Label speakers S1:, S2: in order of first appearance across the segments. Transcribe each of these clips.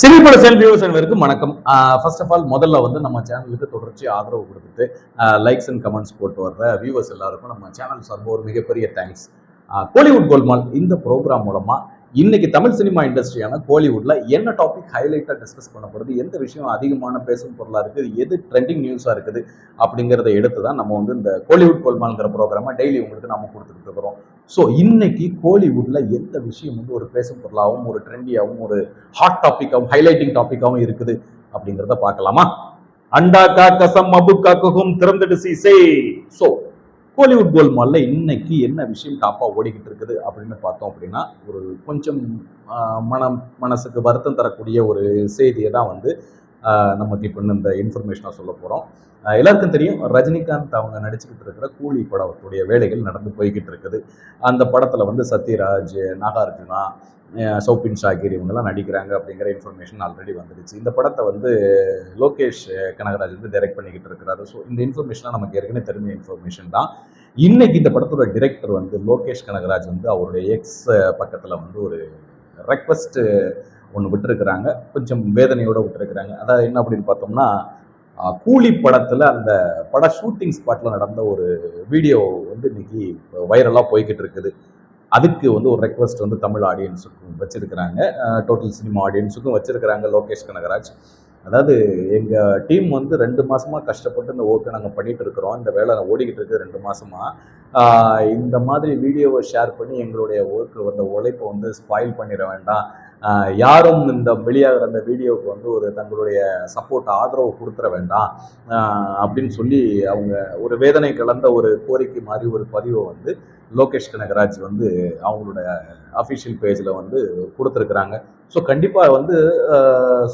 S1: சினிப்பட sale viewers அனைவருக்கும் வணக்கம் first of all முதல்ல வந்து நம்ம சேனலுக்கு தொடர்ச்சி ஆதரவு கொடுத்துட்டு லைக்ஸ் அண்ட் கமெண்ட்ஸ் போட்டு வர்ற வியூவர்ஸ் எல்லாருக்கும் நம்ம சேனல் சார்பாக ஒரு மிகப்பெரிய தேங்க்ஸ் கோலிவுட் கோல்மால் இந்த ப்ரோக்ராம் மூலமா இன்னைக்கு தமிழ் சினிமா இண்டஸ்ட்ரியான கோலிவுட்ல என்ன டாபிக் ஹைலைட்டாக டிஸ்கஸ் பண்ணப்படுது எந்த விஷயம் அதிகமான பேசும் பொருளாக இருக்குது எது ட்ரெண்டிங் நியூஸாக இருக்குது அப்படிங்கிறத எடுத்து தான் நம்ம வந்து இந்த கோலிவுட் கோல்மால்ங்கிற ப்ரோக்ராமை டெய்லி உங்களுக்கு நம்ம கொடுத்துட்டு இருக்கிறோம். ஸோ இன்னைக்கு கோலிவுட்ல எந்த விஷயம் வந்து ஒரு பேசும் பொருளாகவும் ஒரு ட்ரெண்டியாகவும் ஒரு ஹாட் டாப்பிக்காகவும் ஹைலைட்டிங் டாப்பிக்காகவும் இருக்குது அப்படிங்கிறத பார்க்கலாமா? அண்டா காக்கசம் அபு காக்கும் திறந்துட்டு சீசே. ஸோ கோலிவுட் கோல் மால்ல இன்னைக்கு என்ன விஷயம் டாப்பாக ஓடிக்கிட்டு இருக்குது அப்படின்னு பார்த்தோம் அப்படின்னா ஒரு கொஞ்சம் மனம் மனசுக்கு வருத்தம் தரக்கூடிய ஒரு செய்தியை தான் வந்து நமக்கு இப்போ இந்த இன்ஃபர்மேஷனாக சொல்ல போகிறோம் எல்லாருக்கும் தெரியும் ரஜினிகாந்த் அவங்க நடிச்சுக்கிட்டு இருக்கிற கூலி படத்துடைய வேலைகள் நடந்து போய்கிட்டு இருக்குது. அந்த படத்தில் வந்து சத்யராஜ் நாகார்ஜுனா சௌபின் ஷாகிர் இவங்கெல்லாம் நடிக்கிறாங்க அப்படிங்கிற இன்ஃபர்மேஷன் ஆல்ரெடி வந்துடுச்சு. இந்த படத்தை வந்து லோகேஷ் கனகராஜ் வந்து டைரக்ட் பண்ணிக்கிட்டு இருக்கிறாரு. ஸோ இந்த இன்ஃபர்மேஷனாக நமக்கு ஏற்கனவே தெரிஞ்ச இன்ஃபர்மேஷன் தான். இன்னைக்கு இந்த படத்தோட டிரெக்டர் வந்து லோகேஷ் கனகராஜ் வந்து அவருடைய எக்ஸ் பக்கத்தில் வந்து ஒரு ரெக்வஸ்ட்டு ஒன்று விட்டுருக்குறாங்க. கொஞ்சம் வேதனையோட விட்டுருக்குறாங்க. அதாவது என்ன அப்படின்னு பார்த்தோம்னா கூலி படத்தில் அந்த பட ஷூட்டிங் ஸ்பாட்டில் நடந்த ஒரு வீடியோ வந்து இன்னைக்கு வைரலாக போய்கிட்டு இருக்குது. அதுக்கு வந்து ஒரு ரெக்வஸ்ட் வந்து தமிழ் ஆடியன்ஸுக்கும் வச்சுருக்கிறாங்க. டோட்டல் சினிமா ஆடியன்ஸுக்கும் வச்சிருக்கிறாங்க லோகேஷ் கனகராஜ். அதாவது எங்கள் டீம் வந்து ரெண்டு மாதமாக கஷ்டப்பட்டு இந்த ஒர்க்கை நாங்கள் பண்ணிகிட்டு இருக்கிறோம். இந்த வேலை ஓடிக்கிட்டு இருக்குது ரெண்டு மாதமாக இந்த மாதிரி வீடியோவை ஷேர் பண்ணி எங்களுடைய ஒர்க்கு வந்த உழைப்பை வந்து ஸ்பாயில் பண்ணிட வேண்டாம். யாரும் இந்த வெளியாகிற அந்த வீடியோவுக்கு வந்து ஒரு தங்களுடைய சப்போர்ட் ஆதரவு கொடுத்துட வேண்டாம். அப்படின்னு சொல்லி அவங்க ஒரு வேதனை கலந்த ஒரு கோரிக்கை மாதிரி ஒரு பதிவை வந்து லோகேஷ் கனகராஜ் வந்து அவங்களோட அஃபிஷியல் பேஜில் வந்து கொடுத்துருக்குறாங்க. ஸோ கண்டிப்பாக வந்து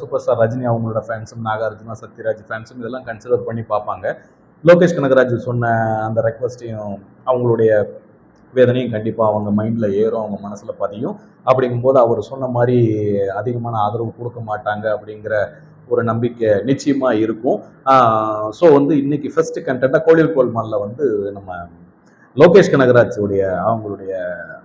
S1: சூப்பர் ஸ்டார் ரஜினி அவங்களோட ஃபேன்ஸும் நாகார்ஜுனா சத்யராஜ் ஃபேன்ஸும் இதெல்லாம் கன்சிடர் பண்ணி பார்ப்பாங்க. லோகேஷ் கனகராஜ் சொன்ன அந்த ரெக்வஸ்ட்டையும் அவங்களுடைய வேதனையும் கண்டிப்பாக அவங்க மைண்டில் ஏறும் அவங்க மனசில் பதியும். அப்படிங்கும்போது அவர் சொன்ன மாதிரி அதிகமான ஆதரவு கொடுக்க மாட்டாங்க அப்படிங்கிற ஒரு நம்பிக்கை நிச்சயமாக இருக்கும். ஸோ வந்து இன்னைக்கு ஃபர்ஸ்ட் கண்டென்ட்டாக கோலில் கோல்மாலில் வந்து நம்ம லோகேஷ் கனகராஜ் உடைய அவங்களுடைய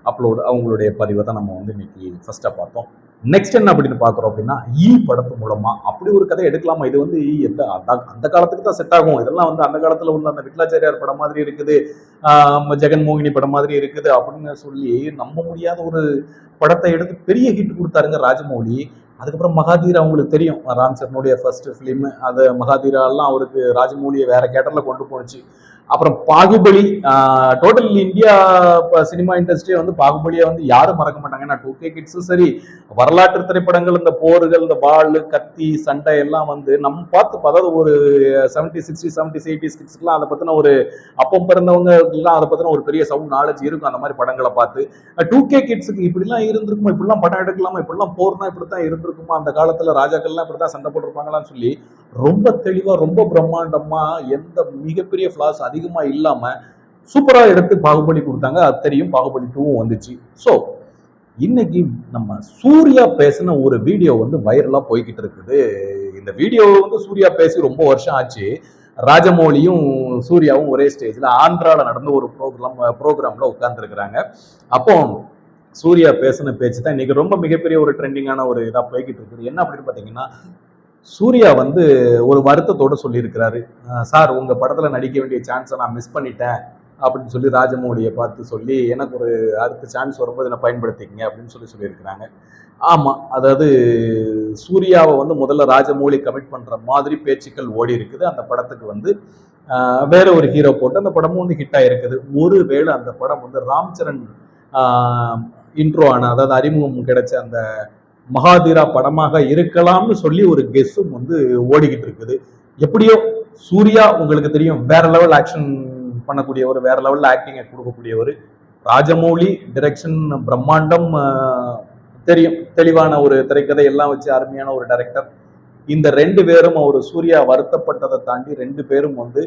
S1: அப்லோடு அவங்களுடைய பதிவை தான் நம்ம வந்து இன்னைக்கு ஃபர்ஸ்ட்டாக பார்த்தோம். நெக்ஸ்ட் என்ன அப்படின்னு பார்க்குறோம் அப்படின்னா ஈ படத்து மூலமா. அப்படி ஒரு கதை எடுக்கலாமா? இது வந்து e எந்த அந்த அந்த காலத்துக்கு தான் செட் ஆகும். இதெல்லாம் வந்து அந்த காலத்தில் உள்ள அந்த விட்லாச்சாரியார் படம் மாதிரி இருக்குது. ஜெகன் மோகினி படம் மாதிரி இருக்குது அப்படின்னு சொல்லி நம்ப முடியாத ஒரு படத்தை எடுத்து பெரிய ஹிட் கொடுத்தாருங்க ராஜமௌலி. அதுக்கப்புறம் மகாதீர் அவங்களுக்கு தெரியும். ராம் சரணுடைய ஃபர்ஸ்ட் ஃபிலிம் அது மகாதீரா அவருக்கு ராஜமௌலியை வேற கேட்டரில் கொண்டு போணுச்சு. அப்புறம் பாகுபலி டோட்டல் இந்தியா சினிமா இண்டஸ்ட்ரியை வந்து பாகுபலியை வந்து யாரும் மறக்க மாட்டாங்க. ஏன்னா டூ கே கிட்ஸும் சரி வரலாற்று திரைப்படங்கள் இந்த போர்கள் இந்த பால் கத்தி சண்டை எல்லாம் வந்து நம்ம பார்த்து அதாவது ஒரு செவன்டி சிக்ஸ்டி செவன்டிஸ் எயிட்டிஸ் கிட்ஸ்க்குலாம் அதை பற்றின ஒரு அப்பம் பிறந்தவங்கலாம் அதை பற்றின ஒரு பெரிய சவுண்ட் நாலேஜ் இருக்கும் அந்த மாதிரி படங்களை பார்த்து. டூ கே கிட்ஸுக்கு இப்படிலாம் இருந்திருக்குமா? இப்படிலாம் படம் எடுக்கலாமா? இப்படிலாம் போர்னா இப்படி தான் இருந்திருக்குமா? அந்த காலத்தில் ராஜாக்கள்லாம் இப்படி தான் சண்டை போட்டிருப்பாங்களான்னு சொல்லி ரொம்ப தெளிவாக ரொம்ப பிரம்மாண்டமாக எந்த மிகப்பெரிய ஃப்ளாஸ் அதிகமாக இல்லாமல் சூப்பராக எடுத்து பாகுபலி கொடுத்தாங்க. அத்தனையும் பாகுபலி டூவும் வந்துச்சு. ஸோ இன்னைக்கு நம்ம சூர்யா பேசின ஒரு வீடியோ வந்து வைரலாக போய்கிட்டு இருக்குது. இந்த வீடியோ வந்து சூர்யா பேசி ரொம்ப வருஷம் ஆச்சு. ராஜமௌலியும் சூர்யாவும் ஒரே ஸ்டேஜில் ஆந்திராவில் நடந்த ஒரு ப்ரோக்ராம் ப்ரோக்ராமில் உட்காந்துருக்குறாங்க அப்போ சூர்யா பேசின பேச்சு தான் இன்னைக்கு ரொம்ப மிகப்பெரிய ஒரு ட்ரெண்டிங்கான ஒரு இதாக போய்கிட்டு இருக்குது. என்ன அப்படின்னு பார்த்தீங்கன்னா சூர்யா வந்து ஒரு வருத்தத்தோடு சொல்லியிருக்கிறாரு. சார் உங்கள் படத்தில் நடிக்க வேண்டிய சான்ஸை நான் மிஸ் பண்ணிட்டேன் அப்படின்னு சொல்லி ராஜமௌலியை பார்த்து சொல்லி எனக்கு ஒரு அடுத்த சான்ஸ் வரும்போது என்ன பயன்படுத்திக்கங்க அப்படின்னு சொல்லி சொல்லியிருக்கிறாங்க. ஆமாம் அதாவது சூர்யாவை வந்து முதல்ல ராஜமௌலி கமிட் பண்ணுற மாதிரி பேச்சுக்கள் ஓடி இருக்குது. அந்த படத்துக்கு வந்து வேற ஒரு ஹீரோ போட்டு அந்த படமும் வந்து ஹிட் ஆகிருக்குது ஒரு வேளை அந்த படம் வந்து ராம் சரண் இன்ட்ரோ ஆன அதாவது அறிமுகம் கிடைச்ச அந்த மகாதீரா படமாக இருக்கலாம்னு சொல்லி ஒரு கெஸ்ஸும் வந்து ஓடிக்கிட்டு இருக்குது. எப்படியோ சூர்யா உங்களுக்கு தெரியும் வேற லெவல் ஆக்ஷன் பண்ணக்கூடியவர் வேற லெவல்ல ஆக்டிங்கை கொடுக்கக்கூடியவர். ராஜமௌலி டிரெக்ஷன் பிரம்மாண்டம் தெரியும். தெளிவான ஒரு திரைக்கதை எல்லாம் வச்சு அருமையான ஒரு டைரக்டர் இந்த ரெண்டு பேரும் அவர் சூர்யா வருத்தப்பட்டதை தாண்டி ரெண்டு பேரும் வந்து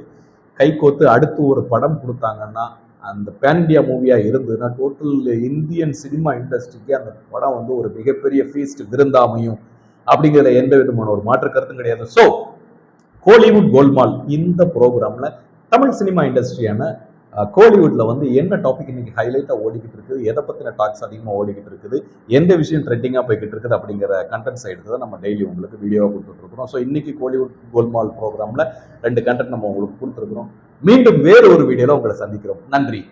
S1: கைகோத்து அடுத்து ஒரு படம் கொடுத்தாங்கன்னா அந்த பேன் மூவியாக இருந்ததுன்னா டோட்டல் இந்தியன் சினிமா இண்டஸ்ட்ரிக்கு அந்த படம் வந்து ஒரு மிகப்பெரிய ஃபீஸ்ட் விருந்தாமையும் அப்படிங்கிறத எந்த விதமான ஒரு மாற்று கருத்தும் கிடையாது. ஸோ கோலிவுட் கோல்மால் இந்த ப்ரோக்ராமில் தமிழ் சினிமா இண்டஸ்ட்ரியான கோலிவுட்ல வந்து என்ன டாபிக் இன்னைக்கு ஹைலைட்டாக ஓடிக்கிட்டு இருக்குது எதை பற்றின டாக்ஸ் அதிகமாக ஓடிக்கிட்டு இருக்குது எந்த விஷயம் ட்ரெண்டிங்காக போய்கிட்டு இருக்குது அப்படிங்கிற கண்டென்ட்ஸ் எடுத்து தான் நம்ம டெய்லி உங்களுக்கு வீடியோவாக கொடுத்துட்ருக்குறோம் ஸோ இன்னைக்கு கோலிவுட் கோல்மால் ப்ரோக்ராமில் ரெண்டு கண்டென்ட் நம்ம உங்களுக்கு கொடுத்துருக்குறோம். மீண்டும் வேறு ஒரு வீடியோல உங்களை சந்திக்கிறோம். நன்றி.